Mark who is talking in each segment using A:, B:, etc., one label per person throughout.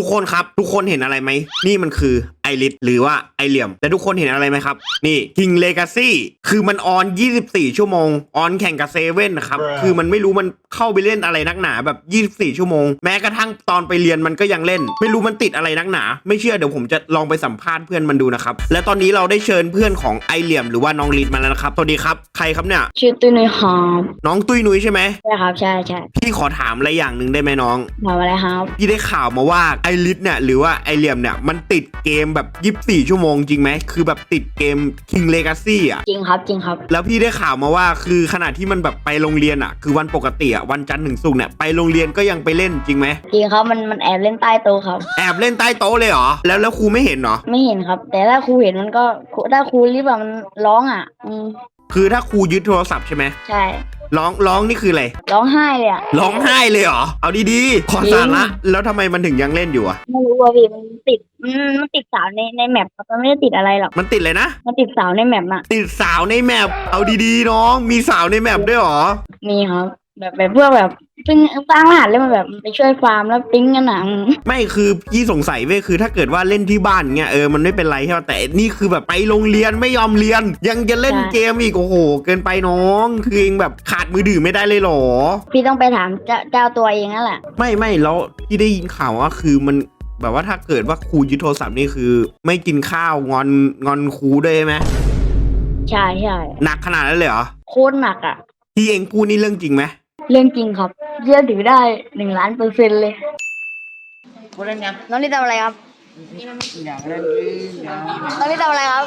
A: ทุกคนครับ ทุกคนเห็นอะไรไหม นี่มันคือ ริสหรือว่าไอเหลี่ยม แต่ทุกคนเห็นอะไรไหมครับ นี่ King Legacy คือมันออน 24 ชั่วโมง ออนแข่งกับเซเว่นนะครับ คือมันไม่รู้มันเข้าไปเล่นอะไรนักหนาแบบ 24 ชั่วโมง แม้กระทั่งตอนไปเรียนมันก็ยังเล่น ไม่รู้มันติดอะไรนักหนา ไม่เชื่อเดี๋ยวผมจะลองไปสัมภาษณ์เพื่อนมันดูนะครับ และตอนนี้เราได้เชิญเพื่อนของไอเหลี่ยมหรือว่าน้องลิศมาแล้วนะครับสวัสดีครับ ใครครับเนี่ย
B: ชื่อตุ้ยนุ้ยครับ
A: น้องตุ้ยนุ้ยใช่ไหม
B: ใช่ครับใช่ใช่
A: พี่ขอถามอะไรอย่างหนึ่งได้ไหมน้อง
B: ถามอะไรครับ
A: พี่ได้ข่าวมาว่าไอริสเนี่ยหรือว่าไอเหลี่ยมเนี่ยมันติดเกมแบบ24 ชั่วโมงจริงไหม คือแบบติดเกม King Legacy อะ
B: จริงครับจริงครับ
A: แล้วพี่ได้ข่าวมาว่าคือขณะที่มันแบบไปโรงเรียนอะ คือวันปกติอะวันจันทร์ถึงศุกร์เนี่ยไปโรงเรียนก็ยังไปเล่นจริงไหม
B: จริงครับมันมันแอบเล่นใต้โต๊ะครับ
A: แอบเล่นใต้โต๊ะเลยเหรอ แล้วแล้วครูไม่เห็นเหรอ
B: ไม่เห็นครับ แต่ถ้าครูเห็นมันก็ถ้าครูรีบแบบมันร้องอะอืม
A: คือถ้าครูยึดโทรศัพท์ใช่ไหม
B: ใช่
A: ร้องร้องนี่คืออะไร
B: ร้องไห้เลยอะ
A: ร้องไห้เลยเหรอ เอาดีๆ ขอสาระ แล้วทำไมมันถึงยังเล่นอยู่อะ
B: ไม่รู้ว่าพี่มันติดอืมมันติดสาวในในแมปครับมันไม่ได้ติดอะไรหรอก
A: มันติดเลยนะ
B: มันติดสาวในแมปอะ
A: ติดสาวในแมป เอาดีๆน้อง มีสาวในแมปด้วยเหรอ
B: มีครับ แบบแบบพวกแบบ เพิ่งสร้างรหัสเลยมันแบบไปช่วยฟาร์มแล้วปิ๊งกันอะอืม
A: ไม่คือพี่สงสัยเว้ยคือถ้าเกิดว่าเล่นที่บ้านเงี้ยเออมันไม่เป็นไรใช่ไหมแต่นี่คือแบบไปโรงเรียนไม่ยอมเรียน ยังจะเล่นเกมอีกโอ้โห เกินไปน้อง คือเองแบบขาดมือถือไม่ได้เลยเหรอ
B: พี่ต้องไปถามเจ้าเจ้าตัวเองนั่นแหละ
A: ไม่ไม่แล้วที่ได้ยินข่าวว่าคือมันแบบว่าถ้าเกิดว่าครูยึดโทรศัพท์นี่คือ ไม่กินข้าวงอนงอนครูด้วยไหม
B: ใช่ใช่
A: หนักขนาดนั้นเลยเหรอ
B: โคตรหนักอะ
A: ที่เองพูดนี่เรื่องจริงไหม
B: เรื่องจริงครับ เชื่อถือได้หนึ่งล้านเปอร์เซ็นต์เลย
C: พูดเล่นยัง
B: น้องนี่ทำอะไรครับ
C: ตอนนนะ
B: น้ทำอะไรครับ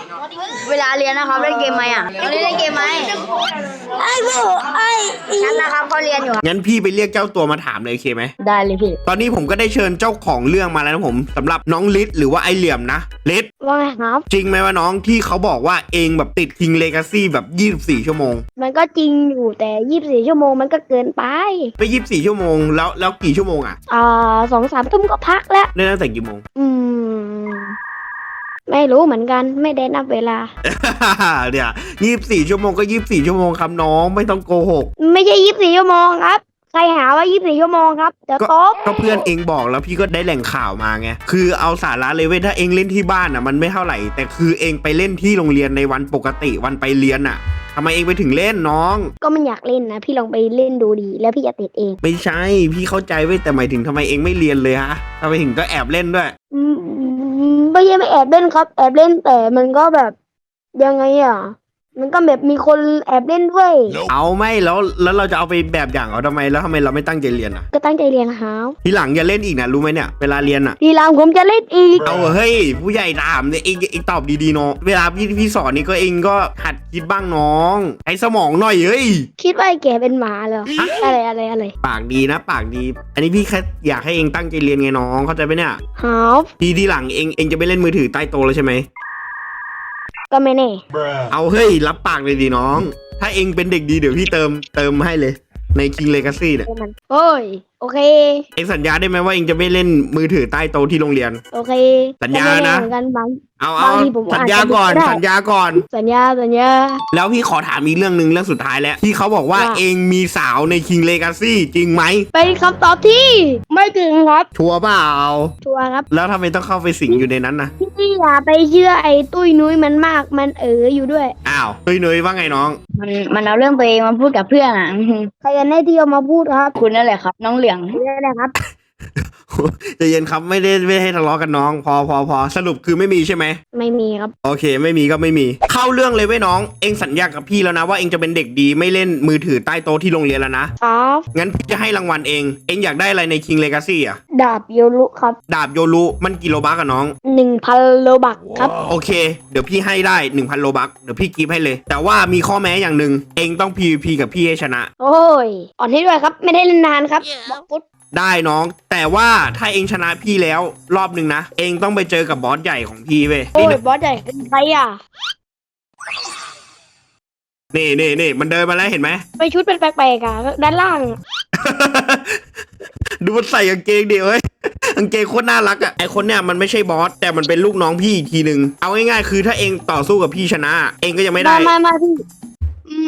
B: เวลาเรียนนะครับเล่นเกมไหมอะน้องนี่เล่นเกมไหมไอ้ไม่ไอ้ฉันนะครับเขาเรียนอยู่ครับ
A: งั้นพี่ไปเรียกเจ้าตัวมาถามเลยโอเคไหม
B: ได้เลยพี่
A: ตอนนี้ผมก็ได้เชิญเจ้าของเรื่องมาแล้วนะผมสำหรับน้องลิศหรือว่าไอเหลี่ยมนะลิศ
B: ว่าไงครับ
A: จริงไหมว่าน้องที่เขาบอกว่าเองแบบติด King Legacy แบบ 24 ชั่วโมง
D: มันก็จริงอยู่แต่ยี่สิบสี่ชั่วโมงมันก็เกินไป
A: ไป 24 ชั่วโมงแล้วแล้วกี่ชั่วโมงอะ
D: อ่าสองสามทุ่มก็พักแล้ว
A: ได้ตั้งแต่กี่โมง
D: อืม ไม่รู้เหมือนกันไม่ได้นับเวลา
A: เนี่ย24ชั่วโมงก็24ชั่วโมงครับน้องไม่ต้องโกหก
D: ไม่ใช่ยี่สิบสี่ชั่วโมงครับ ใครหาว่ายี่สิบสี่ชั่วโมงครับเดี๋ยวตบ
A: ก็เพื่อนเองบอกแล้วพี่ก็ได้แหล่งข่าวมาไงคือเอาสาระเลยเว้ยถ้าเองเล่นที่บ้านอะ มันไม่เท่าไหร่ แต่คือเองไปเล่นที่โรงเรียนในวันปกติวันไปเรียนอะทำไมเองไปถึงเล่นน้อง
D: ก็มันอยากเล่นนะ พี่ลองไปเล่นดูดี แล้วพี่จะติดเอง
A: ไม่ใช่ พี่เข้าใจเว้ยแต่หมายถึงทำไมเองไม่เรียนเลยฮะทำไมถึงก็แอบเล่นด้วย
D: อืม ไม่ใช่ไม่แอบเล่นครับ แอบเล่นแต่มันก็แบบยังไงอะ มันก็แบบมีคนแอบเล่นด้วย
A: เอาไม่แล้วแล้วเราจะเอาไปแบบอย่างเอาทำไมแล้วทำไมเราไม่ตั้งใจเรียนอะ
D: ก็ตั้งใจเรียนหาว
A: ทีหลังอย่าเล่นอีกนะรู้ไหมเนี่ยเวลาเรียนอะ
D: ทีหลังผมจะเล่นอีก
A: เอาเฮ้ยผู้ใหญ่ถามเนี่ยเองเองตอบดีๆเนาะเวลาพี่พี่สอนนี่ก็เองก็หัดคิดบ้างน้องใช้สมองหน่อยเฮ้ย
D: คิดว่าไอ้แกเป็นหมาเหรออะไรอะไรอะไร
A: ปากดีนะ ปากดี อันนี้พี่แค่อยากให้เองตั้งใจเรียนไงน้องเข้าใจไหมเนี่ย
D: หาว
A: ทีทีหลังเองเองจะไม่เล่นมือถือใต้โต๊ะแล้วใช่ไหม
D: ก็ไม่แน่
A: เอาเฮ้ยรับปากเลยดีน้อง ถ้าเองเป็นเด็กดีเดี๋ยวพี่เติมเติมให้เลย ใน King Legacy เนี่ย
D: มันโอ้ย โอเค
A: เองสัญญาได้ไหมว่าเองจะไม่เล่นมือถือใต้โต๊ะที่โรงเรียน
D: โอเค
A: สัญญานะ
D: ก็ไม่แเหมือนกันบาง
A: เอาเอา
D: บางทีผม
A: สัญญาก่อน
D: อาจจะไม่ได้
A: สัญญาก่อน
D: สัญญา สัญญา
A: แล้วพี่ขอถามอีกเรื่องหนึ่งเรื่องสุดท้ายแล้วที่เขาบอกว่า
D: ว่า
A: เองมีสาวใน King Legacy จริงไหม
D: เป็นคำตอบที่ ไม่ถึงครับ
A: ชัวร์เปล่า
D: ชัวร์ครับ
A: แล้วทำไมต้องเข้าไปสิงอยู่ในนั้นนะ
D: พี่อย่าไปเชื่อไอ้ตุ้ยนุ้ยมันมาก มันเอออยู่ด้วย
A: อ้าวเฮ้ยเนยว่าไงน้อง
B: มันมันเอาเรื่องตัวเองมาพูดกับเพื่อนอะอื้อหือ
D: ใครกันแน่ที่เอามาพูดครับ
B: คุณนั่นแหละครับ น้องเหลือง
D: นี่แหละครับ
A: ใจะเย็นครับไม่ได้ไม่ให้ทะเลาะกันน้อง พอพอพอสรุปคือไม่มีใช่ไหม
D: ไม่มีครับ
A: โอเค ไม่มีก็ไม่มี เข้าเรื่องเลยเว้ยน้อง เองสัญญากับพี่แล้วนะว่าเองจะเป็นเด็กดีไม่เล่นมือถือใต้โต๊ะที่โรงเรียนแล้วนะครับ งั้นพี่จะให้รางวัลเอง เองอยากได้อะไรใน King Legacy อะ
D: ดาบโยรุครับ
A: ดาบโยรุมันกิโลบักอะน้อง
D: หนึ่งพันโลบักครับ
A: โอเค เดี๋ยวพี่ให้ได้ 1,000 โลบักเดี๋ยวพี่กิฟต์ให้เลย แต่ว่ามีข้อแม้อย่างหนึ่งเองต้อง PVP กับพี่ให้ชนะ
D: โอ้ย อ่อนให้ด้วยครับ ไม่ได้เล่นนานครับบอกปุ๊บ
A: ได้น้อง แต่ว่าถ้าเองชนะพี่แล้วรอบหนึ่งนะ เองต้องไปเจอกับบอสใหญ่ของพี่เว้ย
D: โอ้ยบอสใหญ่เป็นใครอะ
A: นี่นี่นี่มันเดินมาแล้วเห็นไหม
D: ไปชุดเป็นแปลกๆอะ ด้านล่างอะ
A: ดูมันใส่กางเกงดิเว้ยกางเกงโคตรน่ารักอะไอคนเนี้ยมันไม่ใช่บอสแต่มันเป็นลูกน้องพี่อีกทีหนึ่งเอาง่ายๆคือถ้าเองต่อสู้กับพี่ชนะ เองก็ยังไม่ได้
D: มามามาพี่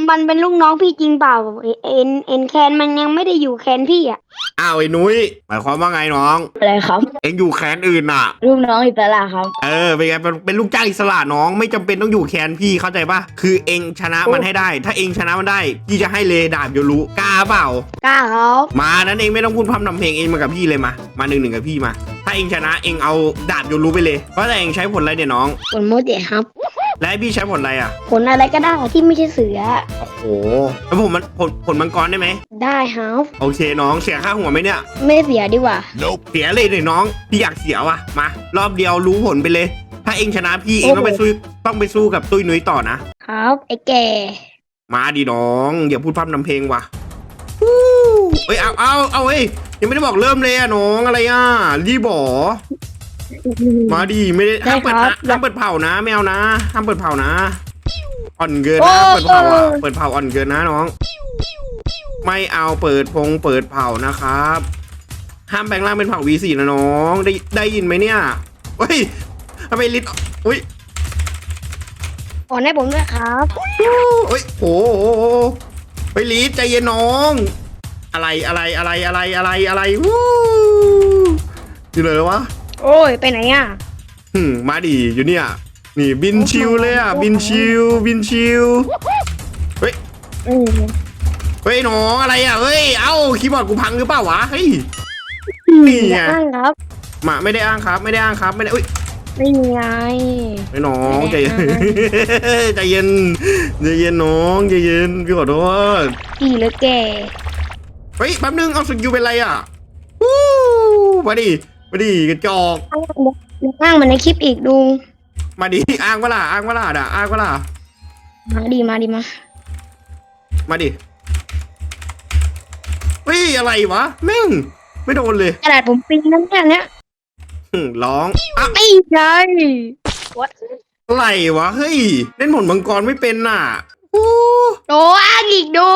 D: มันเป็นลูกน้องพี่จริงเปล่าเอเอ็นเอ็นแคนมันยังไม่ได้อยู่แคนพี่อะ
A: อ้าวไอ้นุ้ยหมายความว่าไงน้อง
B: อะไรครับ
A: เอ็งอยู่แคนอื่นน่ะ
B: ลูกน้องอิสระครับ
A: เออเป็นไงเป็นเป็นลูกจ้างอิสระน้องไม่จำเป็นต้องอยู่แคนพี่เข้าใจปะคือเองชนะมันให้ได้ ถ้าเองชนะมันได้ พี่จะให้เลดาบโยรุกล้าเปล่า
D: กล้าครับ
A: มานั้นเองไม่ต้องพูดพร่ำนำเพลงเองมากับพี่เลยมา มาหนึ่งหนึ่งกับพี่มา ถ้าเองชนะเองเอาดาบโยรุไปเลยเพราะแต่เองใช้ผลอะไรเนี่ยน้อง
D: ผลโมเดลครับ
A: และให้พี่ใช้ผลอะไรอะ
D: ผลอะไรก็ได้ที่ไม่ใช่เสือ
A: โอ้โหแล้วผมมันผลผลมังกรได้ไหม
D: ได้ครับ
A: โอเคน้องเสียค่าหัวไหมเนี่ย
D: ไม่เสียดีกว่า
A: เสียเลยเลยน้องพี่อยากเสียว่ะมารอบเดียวรู้ผลไปเลย ถ้าเองชนะพี่เองต้องไปสู้ต้องไปสู้กับตุ้ยนุ้ยต่อนะ
D: ครับ ไอ้แก่
A: มาดิน้องอย่าพูดพร่ำนำเพลงว่ะฮู้เอ้ยเอาเอาเอาเอ้ยยังไม่ได้บอกเริ่มเลยอะน้องอะไรอะรีบบอกมาดิไม่ได้
D: ได้
A: ห้ามเปิด
D: ครับ
A: ห้ามเปิดเผานะไม่เอานะห้ามเปิดเผานะอ่อนเกินนะเปิดเผาอะเปิดเผาอ่อนเกินนะน้อง ไม่เอาเปิดพงเปิดเผานะครับ ห้ามแปลงร่างเป็นเผา V4 นะน้อง ได้ได้ยินไหมเนี่ยเฮ้ยทำไมลิตอุ้ย
D: อ่อนให้ผมด้วยครับ
A: เฮ้ยโอ้โหเฮ้ยลิตใจเย็นน้อง อะไรอะไรอะไรอะไรอะไรอะไรวู้อยู่ไหนแล้ววะ
D: โอ้ยไปไหนอะ
A: หึ่มมาดิอยู่เนี่ย นี่บินชิวเลยอะ บินชิวบินชิวเฮ้ย
D: อืม
A: เฮ้ยน้องอะไรอะเฮ้ยเอ้าคีย์บอร์ดกูพังหรือเปล่าวะเฮ้ยนี่ไง
D: อ้างครับ
A: มาไม่ได้อ้างครับ ไม่ได้อ้างครับไม่ได้อุ้ย
D: ไม่มีไง
A: ไม่น้องใจเย็น
D: ไม่ได้
A: ใจเย็นใจเย็นน้องใจเย็นพี่ขอโทษ
D: พี่หรือแก่
A: เฮ้ยแป๊บนึงเอาสกิลเป็นไรอะวู้มาดิมาดิกระจอก
D: อ้างมันในคลิปอีกดู
A: มาดิอ้างเวลาอ้างเวลาด่าอ้างเวลา
D: มาดีมาดีมา
A: มาดิ เฮ้ยอะไรวะแม่งไม่โดนเลย
D: กระดาษผมปริ้นนั่นเนี่ยเนี่ย
A: หึ่มร้องอะ
D: ไม่ใช่ What
A: อะไรวะเฮ้ยเล่นผลมังกรไม่เป็นน่ะโอ้
D: โดอ้างอีกดู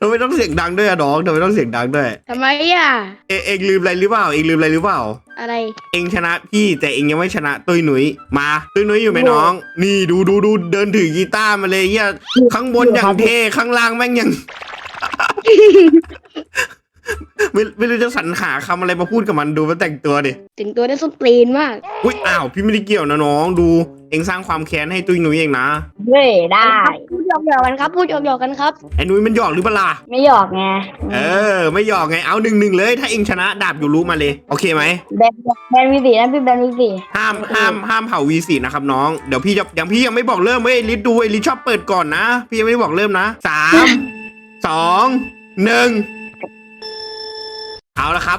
A: ทำไมต้องเสียงดังด้วยอะน้องทำไมต้องเสียงดังด้วย
D: ทำไมอะ
A: เอเองลืมอะไรหรือเปล่า เองลืมอะไรหรือเปล่า
D: อะไร
A: เองชนะพี่แต่เองยังไม่ชนะตุ้ยหนุยมาตุ้ยหนุยอยู่ไหมน้อง นี่ดูดูดูเดินถือกีตาร์มาเลยเฮียข้างบนอย่างเท่ข้างล่างแม่งยัง ไม่ไม่รู้จะสรรหาคำอะไรมาพูดกับมันดูมันแต่งตัวดิ
D: ถึงตัวได้ส้นตีนมาก
A: อุ้ยอ้าวพี่ไม่ได้เกี่ยวนะน้องดู เองสร้างความแค้นให้ตุ้ยหนุยเองนะ
B: เว้ยได้
D: พูดหยอกๆกันครับ พูดหยอกๆกันครับ
A: ไอ้หนุยมันหยอกหรือเปล่าล่ะ
B: ไม่หยอกไง
A: เออ ไม่หยอกไงเอาหนึ่งหนึ่งเลย ถ้าเองชนะดาบอยู่รู้มาเลย โอเคไหม
B: แบนแบนวีสีนะพี่แบนวีสี
A: ห้ามห้ามห้ามเผาวีสีนะครับน้องเดี๋ยวพี่จะยังพี่ยังไม่บอกเริ่มเว้ยลิศดูไอ้ลิศชอบเปิดก่อนนะ พี่ยังไม่ได้บอกเริ่มนะสามสองหนึ่งเอาละครับ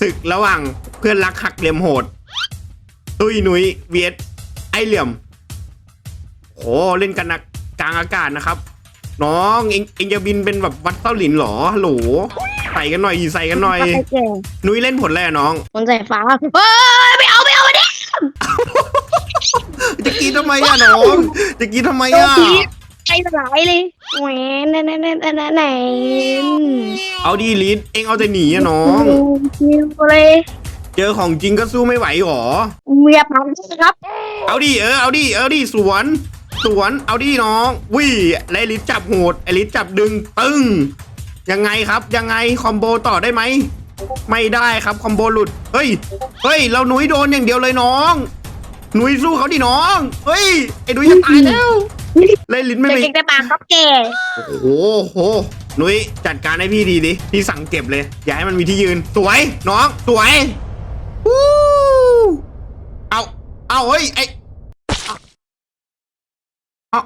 A: ศึกระหว่างเพื่อนรักหักเหลี่ยมโหด ตุ้ยหนุยเวียด ไอเหลี่ยมโหเล่นกันนะกลางอากาศนะครับ น้องเองเองจะบินเป็นแบบวัดเต้าหลินเหรอฮัลโหลใส่กันหน่อยใส่กันหน่อย
D: ไอ้แก่
A: หนุยเล่นผลอะไรอะน้อง
D: คนใส่ฟ้าเฮ้ยไม่เอาไม่เอาไม่ได้
A: จะกินทำไมอะน้องจะกินทำไม
D: โดน
A: อะ
D: ผีใจสลายเลยแหวนแน่แน่แน่แน่แน่แน่
A: เอาดีลิศเองเอาแต่หนีอะน้อง
D: คิวเลย
A: เจอของจริงก็สู้ไม่ไหวหรอ
D: เมียปังครับ
A: เอาดิเออเอาดิเอาดิสวน สวนเอาดิน้องวิและไอ้ลิศจับโหดไอลิศจับดึงตึ้งยังไงครับยังไงคอมโบต่อได้ไหมไม่ได้ครับคอมโบหลุดเฮ้ยเฮ้ยเราหนุยโดนอย่างเดียวเลยน้องหนุยสู้เขาดิน้องเฮ้ยไอ้หนุยจะตายแล้วไล่ลิ้นไม่
D: เด็
A: มี
D: กๆได้ปากครับแก
A: โอ้โหหนุยจัดการให้พี่ดีดิพี่สั่งเก็บเลย อย่าให้มันมีที่ยืน สวยน้องสวย วู้เอาเอาเฮ้ยไอเอาเอา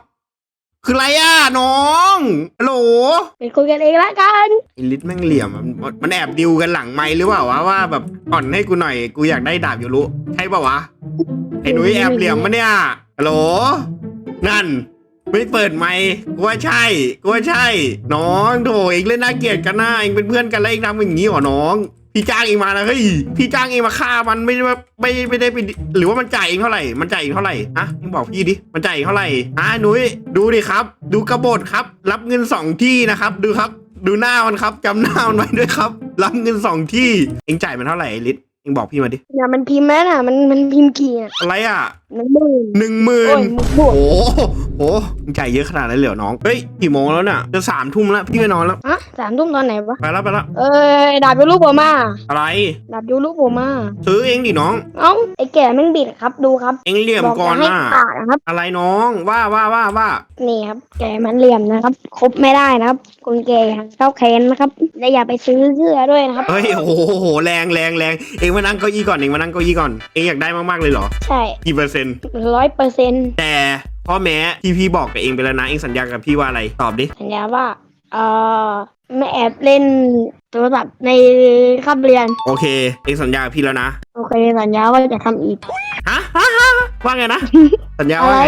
A: คืออะไรอะน้องฮัลโหล
D: ไปคุยกันเองละกัน
A: ไอลิทแม่งเหลี่ยมอะมันมันแอบดิวกันหลังไมค์หรือเปล่าวะว่าแบบอ่อนให้กูหน่อยกูอยากได้ดาบอยู่รู้ใช่ป่าวะไอ้หนุยแอบเหลี่ยมมะเนี่ยฮัลโหลนั่น ไม่เปิดไมค์กูว่าใช่กูว่าใช่ น้องโถเองเล่นน่าเกลียดกันนะเองเป็นเพื่อนกันแล้วเองทำอย่างนี้เหรอน้อง พี่จ้างเองมานะเฮ้ยพี่จ้างเองมาฆ่ามันไม่ได้ว่าไม่ไม่ได้ไปหรือว่ามันจ่ายเองเท่าไหร่ มันจ่ายเองเท่าไหร่ฮะเองบอกพี่ดิมันจ่ายเองเท่าไหร่อะหนุยดูดิครับ ดูกระบฏครับ รับเงินสองที่นะครับ ดูครับ ดูหน้ามันครับจำหน้ามันไว้ด้วยครับ รับเงินสองที่เองจ่ายมันเท่าไหร่ไอ้ลิศเองบอกพี่มาดิ
D: เนี่ยมันพิมพ์แม่น่ะ มันมันพิมพ์กี่อะ
A: อะไรอะ
D: หนึ่งหมื่น
A: หนึ่งหมื่
D: โอ้
A: น
D: ยมึงบวก
A: โอ้โหโหมึงจ่ายเยอะขนาดนั้นเลยเหรอน้อง เฮ้ยกี่โมงแล้วเนี่ยจะสามทุ่มแล้ว พี่ไปนอนแล้ว
D: ฮะสามทุ่มตอนไหนวะ
A: ไปแล้วไปแล้ว
D: เอ้ยดาบยูรูปผมมา
A: อะไร
D: ดาบยูรูปผมมา
A: ซื้อเองดิน้อง
D: เอ้าไอ้แก่แม่งบิดครับดูครับ
A: เองเหลี่ยม
D: บอก
A: ก่อน
D: จะให้
A: น่ะ
D: ขาดนะครับ
A: อะไรน้อง ว่าว่าว่าว่า
D: นี่ครับ แก่มันเหลี่ยมนะครับครบไม่ได้นะครับคนแก่เข้าแคนนะครับและอย่าไปซื้อเสื้อด้วยนะครับ
A: เฮ้ย โอ้โหโห แรงแรงแรงเองมานั่งเก้าอี้ก่อน เองมานั่งเก้าอี้ก่อน เองอยากได้มากๆเลยเหรอ
D: ใช่
A: กี่เปอร์เซ็นต์
D: ร้อยเปอร์เซ็นต์
A: แต่พ่อแม้ที่พี่บอกกับเองไปแล้วนะ เองสัญญากับพี่ว่าอะไร ตอบดิ
D: สัญญาว่า เออไม่แอบเล่นโทรศัพท์ในคาบเรียน
A: โอเค เองสัญญากับพี่แล้วนะ
D: โอเค สัญญาว่าจะทำอีก
A: ฮะฮะฮะ ว่าไงนะ สัญญา
D: อะ
A: ว่า
D: ไร
A: ไง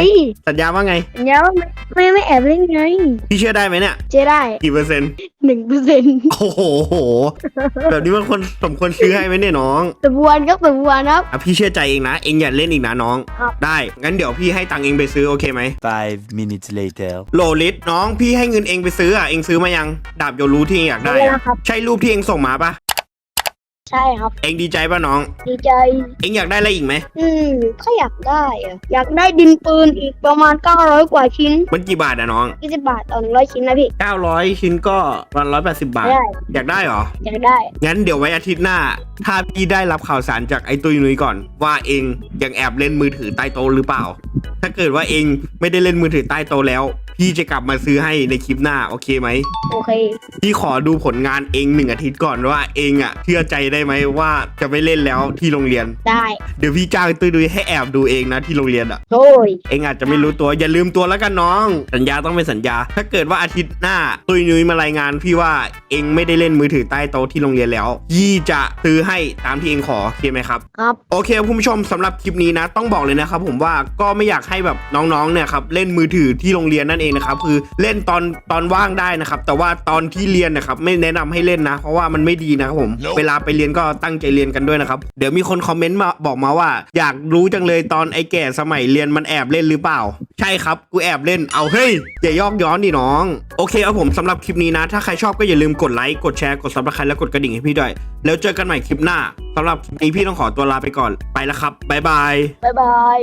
A: สัญญาว่าไง
D: สัญญาว่าไม่ไม่ไม่แอบเล่นไง
A: พี่เชื่อได้ไหมเนี่ย
D: เจ๊ได้
A: กี่เปอร์เซ็นต์
D: หนึ่งเปอร์เซ็นต์
A: โอ้โหโหแบบนี้มันคนสมควรซื้อให้ไหมเนี่ยน้อง
D: ตะบวนครับตะบวนครับ
A: อะพี่เชื่อใจเองนะ เองอย่าเล่นอีกนะน้อง
D: ครับ
A: ได้ งั้นเดี๋ยวพี่ให้ตังค์เองไปซื้อโอเคไหม
E: Five minutes later.
A: โหลลิสน้องพี่ให้เงินเองไปซื้ออะ เองซื้อมายัง ดาบโยรู้ที่เองอยากได้
D: ได้
A: อะ
D: แล้วครับ
A: ใช่รูปที่เองส่งมาปะ
D: ใช่ครับ
A: เองดีใจปะน้อง
D: ดีใจ
A: เองอยากได้อะไรอีกไหม
D: อืมก็อยากได้อะอยากได้ดินปืนอีกประมาณ 900 กว่าชิ้น
A: มันกี่บาทอะน้อง
D: 20บาทต่อ100 ชิ้นนะพี่
A: 900 ชิ้นก็วันร้อยแปดสิบบาท
D: ได้
A: อยากได้เหรอ
D: อยากได้
A: งั้นเดี๋ยวไว้อาทิตย์หน้า ถ้าพี่ได้รับข่าวสารจากไอ้ตุยนุ้ยก่อน ว่าเองยังแอบเล่นมือถือใต้โต๊ะหรือเปล่า ถ้าเกิดว่าเองไม่ได้เล่นมือถือใต้โต๊ะแล้ว พี่จะกลับมาซื้อให้ในคลิปหน้าโอเคไหม
D: โอเค
A: พี่ขอดูผลงานเองหนึ่งอาทิตย์ก่อนว่าเองอะเชื่อใจได้ไหมว่าจะไม่เล่นแล้วที่โรงเรียน
D: ได้
A: เดี๋ยวพี่จ้างตุยนุ้ยให้แอบดูเองนะที่โรงเรียนอะ
D: โอ้ย
A: เองอาจจะไม่รู้ตัวอย่าลืมตัวแล้วกันน้อง สัญญาต้องเป็นสัญญา ถ้าเกิดว่าอาทิตย์หน้าตุยนุ้ยมารายงานพี่ว่าเองไม่ได้เล่นมือถือใต้โต๊ะที่โรงเรียนแล้ว ยี่จะซื้อให้ตามที่เองขอโอเคไหมครับ
D: ครับ
A: โอเคคุณผู้ชมสำหรับคลิปนี้นะ ต้องบอกเลยนะครับผมว่าก็ไม่อยากให้แบบน้องๆเนี่ยครับเล่นมือถือที่โรงเรียนนั่นเองนะครับคือเล่นตอนตอนว่างได้นะครับแต่ว่าตอนที่เรียนนะครับไม่แนะนำให้เล่นนะ เพราะว่ามันไม่ดีนะครับผมเวลาไปเรียนก็ตั้งใจเรียนกันด้วยนะครับ เดี๋ยวมีคนคอมเมนต์มาบอกมาว่า อยากรู้จังเลยตอนไอ้แก่สมัยเรียนมันแอบเล่นหรือเปล่า ใช่ครับ กูแอบเล่นเอาเฮ้ยอย่ายอกย้อนดิน้อง โอเคเอาผมสำหรับคลิปนี้นะ ถ้าใครชอบก็อย่าลืมกดไลค์กดแชร์กดซับสไครต์และกดกระดิ่งให้พี่ด้วย แล้วเจอกันใหม่คลิปหน้าสำหรับคลิปนี้พี่ต้องขอตัวลาไปก่อนไปแล้วครับบ๊ายบาย
D: บ๊ายบาย